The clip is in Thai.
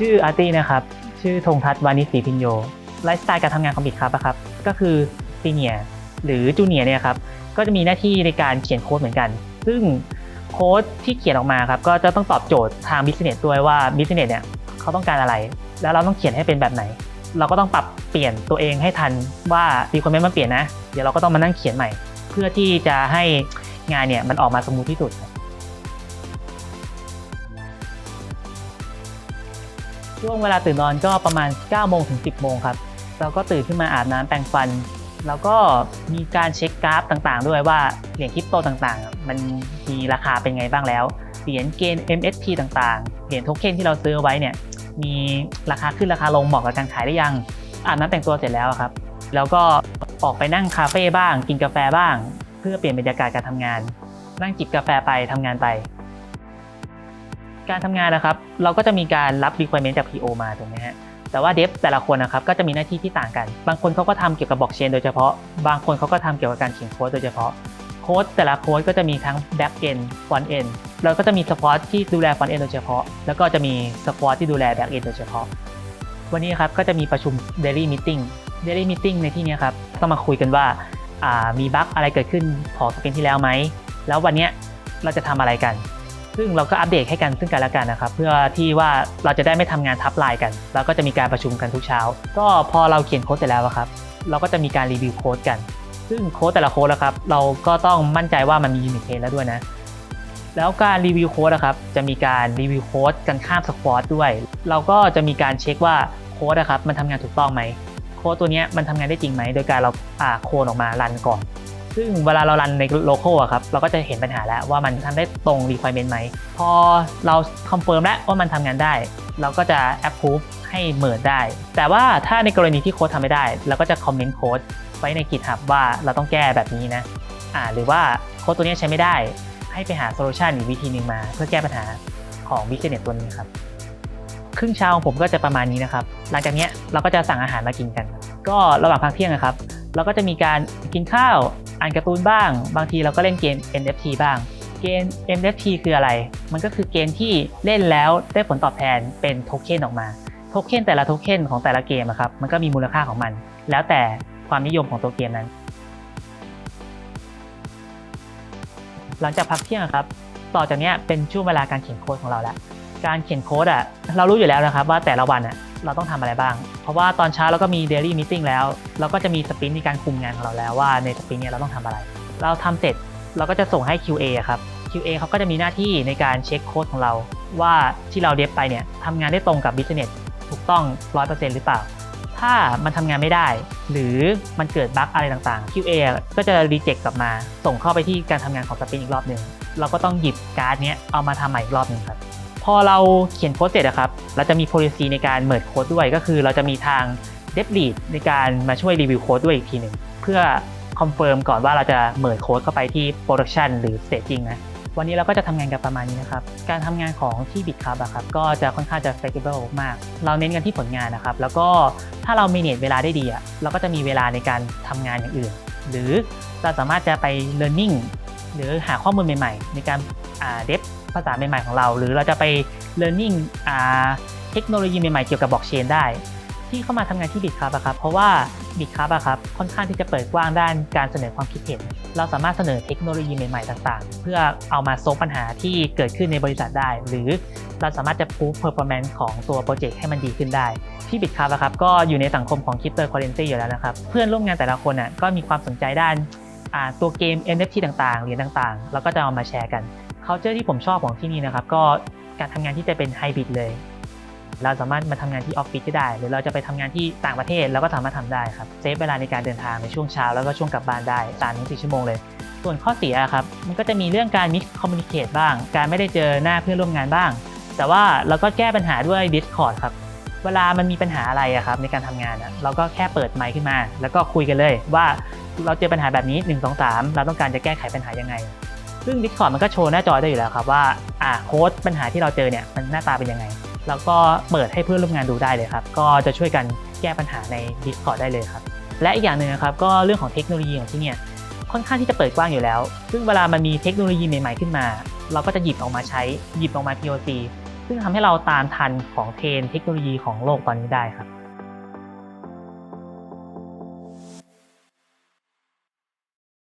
ชื่ออาร์ตี้นะครับ ชื่อธงทัศน์วานิศรีพิญโย ไลฟ์สไตล์การทำงานของบิดครับอะครับ ก็คือซีเนียหรือจูเนียเนี่ยครับ ก็จะมีหน้าที่ในการเขียนโค้ดเหมือนกัน ซึ่งโค้ดที่เขียนออกมาครับ ก็จะต้องตอบโจทย์ทางบิสเนสด้วยว่าบิสเนสเนี่ยเขาต้องการอะไร แล้วเราต้องเขียนให้เป็นแบบไหน เราก็ต้องปรับเปลี่ยนตัวเองให้ทันว่าดีคอมเมนต์มันเปลี่ยนนะ เดี๋ยวเราก็ต้องมานั่งเขียนใหม่ เพื่อที่จะให้งานเนี่ยมันออกมาสมูทที่สุด ช่วงเวลาตื่นนอนก็ประมาณ 9 โมงถึง 10 โมงครับ เราก็ตื่นขึ้นมาอาบน้ำแปรงฟัน แล้วก็มีการเช็คกราฟต่างๆ ด้วยว่าเหรียญคริปโตต่างๆ มันมีราคาเป็นไงบ้างแล้ว เหรียญเกณฑ์ MST ต่างๆ เหรียญโทเค็นที่เราซื้อไว้เนี่ย มีราคาขึ้นราคาลงเหมาะกับการขายได้ยัง อาบน้ำแต่งตัวเสร็จแล้วครับ แล้วก็ออกไปนั่งคาเฟ่บ้าง กินกาแฟบ้าง เพื่อเปลี่ยนบรรยากาศการทำงาน นั่งจิบกาแฟไปทำงานไป การทำงานนะครับ เราก็จะมีการรับ requirement จาก PO มาถูกไหมฮะแต่ว่าเดฟแต่ละคนนะครับก็จะมีหน้าที่ที่ต่างกัน บางคนเขาก็ทำเกี่ยวกับบล็อกเชนโดยเฉพาะ บางคนเขาก็ทำเกี่ยวกับการเขียนโค้ดโดยเฉพาะ โค้ดแต่ละโค้ดก็จะมีทั้ง back end front end แล้วก็จะมีสปอร์ตที่ดูแล front end โดยเฉพาะ แล้วก็จะมีสปอร์ตที่ดูแล back end โดยเฉพาะ วันนี้ครับก็จะมีประชุม daily meeting daily meeting ในที่นี้ครับต้องมาคุยกันว่าามีบั๊กอะไรเกิดขึ้นของสเปนที่แล้วไหม แล้ววันนี้เราจะทำอะไรกัน ซึ่งเราก็อัปเดตให้กันซึ่งกันและกันนะครับเพื่อที่ว่าเราจะได้ไม่ทำงานทับลายกัน แล้วก็จะมีการประชุมกันทุกเช้า ก็พอเราเขียนโค้ดเสร็จแล้วครับเราก็จะมีการรีวิวโค้ดกัน ซึ่งโค้ดแต่ละโค้ดนะครับเราก็ต้องมั่นใจว่ามันมียูนิตเทสแล้วด้วยนะแล้วการรีวิวโค้ดนะครับจะมีการรีวิวโค้ดกันข้ามสควอตด้วย เราก็จะมีการเช็คว่าโค้ดนะครับมันทำงานถูกต้องไหมโค้ดตัวนี้มันทำงานได้จริงไหมโดยการเราอ่าโคดออกมารันก่อน ซึ่งเวลาเรารันในโลโก้อะครับ เราก็จะเห็นปัญหาแล้วว่ามันทำได้ตรง requirement ไหม พอเราคอนเฟิร์มแล้วว่ามันทำงานได้ เราก็จะ approve ให้เมิร์ได้ แต่ว่าถ้าในกรณีที่โค้ดทำไม่ได้ เราก็จะคอมเมนต์โค้ดไว้ใน GitHub ว่าเราต้องแก้แบบนี้นะอ่าหรือว่าโค้ดตัวนี้ใช้ไม่ได้ ให้ไปหาโซลูชันอีกวิธีหนึ่งมา เพื่อแก้ปัญหาของ business ตัวนี้ครับ ครึ่งเช้าของผมก็จะประมาณนี้นะครับ หลังจากนี้เราก็จะสั่งอาหารมากินกัน ก็ระหว่างพักเที่ยงนะครับ เราก็จะมีการกินข้าว อ่านการ์ตูนบ้าง บางทีเราก็เล่นเกม NFT บ้าง เกม NFT คืออะไร มันก็คือเกมที่เล่นแล้วได้ผลตอบแทนเป็นโทเค็นออกมา โทเค็นแต่ละโทเค็นของแต่ละเกมครับ มันก็มีมูลค่าของมัน แล้วแต่ความนิยมของตัวเกมนั้น หลังจากพักเที่ยงครับ ต่อจากนี้เป็นช่วงเวลาการเขียนโค้ดของเราแล้ว การเขียนโค้ดอะ เรารู้อยู่แล้วนะครับว่าแต่ละวันอะ เราต้องทำอะไรบ้าง เพราะว่าตอนเช้าเราก็มี daily meeting แล้ว เราก็จะมีสปรินต์ในการคุมงานของเราแล้วว่าในสปรินต์เนี้ยเราต้องทำอะไร เราทำเสร็จเราก็จะส่งให้ QA ครับ QA เขาก็จะมีหน้าที่ในการเช็คโค้ดของเรา ว่าที่เราเดฟไปเนี่ยทำงานได้ตรงกับ business ถูกต้อง 100%หรือเปล่า ถ้ามันทำงานไม่ได้ หรือมันเกิดบั๊กอะไรต่างๆ QA ก็จะรีเจ็คกลับมา ส่งเข้าไปที่การทำงานของสปรินต์อีกรอบหนึ่งเราก็ต้องหยิบการ์ดเนี้ยเอามาทำใหม่อีกรอบหนึ่งครับ พอเราเขียนโค้ดเสร็จอะครับ เราจะมี policy ในการเมิร์โค้ดด้วย ก็คือเราจะมีทาง dev lead ในการมาช่วยรีวิวโค้ดด้วยอีกทีหนึ่งเพื่อคอนเฟิร์มก่อนว่าเราจะเมิร์โค้ดเข้าไปที่ production หรือ staging นะวันนี้เราก็จะทำงานกันประมาณนี้นะครับ การทำงานของที่ Bitcup อะครับก็จะค่อนข้างจะ flexible มาก เราเน้นกันที่ผลงานนะครับ แล้วก็ถ้าเรา manage เวลาได้ดีอะเราก็จะมีเวลาในการทำงานอย่างอื่น หรือเราสามารถจะไป learning หรือหาข้อมูลใหม่ ๆ ในการ อ่า dev ภาษาใหม่ๆของเรา หรือเราจะไป learning เทคโนโลยีใหม่ๆเกี่ยวกับบล็อกเชนได้ที่เข้ามาทำงานที่ Bitcup อะครับ เพราะว่า Bitcup อะครับค่อนข้างที่จะเปิดกว้างด้านการเสนอความคิดเห็น เราสามารถเสนอเทคโนโลยีใหม่ๆ ต่างๆ เพื่อเอามาโซฟปัญหาที่เกิดขึ้นในบริษัทได้ หรือเราสามารถจะ prove performance ของตัวโปรเจกต์ให้มันดีขึ้นได้ ที่ Bitcup อะครับก็อยู่ในสังคมของ Cryptocurrency อยู่แล้วนะครับ เพื่อนร่วมงานแต่ละคนอะก็มีความสนใจด้านตัวเกม NFT ต่างๆเหรียญต่างๆ แล้วก็จะเอามาแชร์กัน culture ที่ผมชอบของที่นี่นะครับ ก็การทำงานที่จะเป็นไฮบริดเลย เราสามารถมาทำงานที่ออฟฟิศก็ได้ หรือเราจะไปทำงานที่ต่างประเทศเราก็สามารถทำได้ครับเซฟเวลาในการเดินทางในช่วงเช้าแล้วก็ช่วงกลับบ้านได้3ถึง4ชั่วโมงเลย ส่วนข้อเสียครับมันก็จะมีเรื่องการมิสคอมมูนิเคตบ้าง การไม่ได้เจอหน้าเพื่อนร่วมงานบ้าง แต่ว่าเราก็แก้ปัญหาด้วย Discord ครับเวลามันมีปัญหาอะไรอะครับในการทำงานอะเราก็แค่เปิดไมค์ขึ้นมา แล้วก็คุยกันเลยว่าเราเจอปัญหาแบบนี้ 1 2 3 เราต้องการจะแก้ไขปัญหายังไง ซึ่ง Discord มันก็โชว์หน้าจอได้อยู่แล้วครับว่าอ่าโค้ดปัญหาที่เราเจอเนี่ยมันหน้าตาเป็นยังไง แล้วก็เปิดให้เพื่อนร่วมงานดูได้เลยครับ ก็จะช่วยกันแก้ปัญหาใน Discord ได้เลยครับ และอีกอย่างหนึ่งนะครับก็เรื่องของเทคโนโลยีของที่เนี่ยค่อนข้างที่จะเปิดกว้างอยู่แล้ว ซึ่งเวลามันมีเทคโนโลยีใหม่ ๆขึ้นมา เราก็จะหยิบออกมาใช้หยิบออกมา POC ซึ่งทำให้เราตามทันของเทรนเทคโนโลยีของโลกตอนนี้ได้ครับ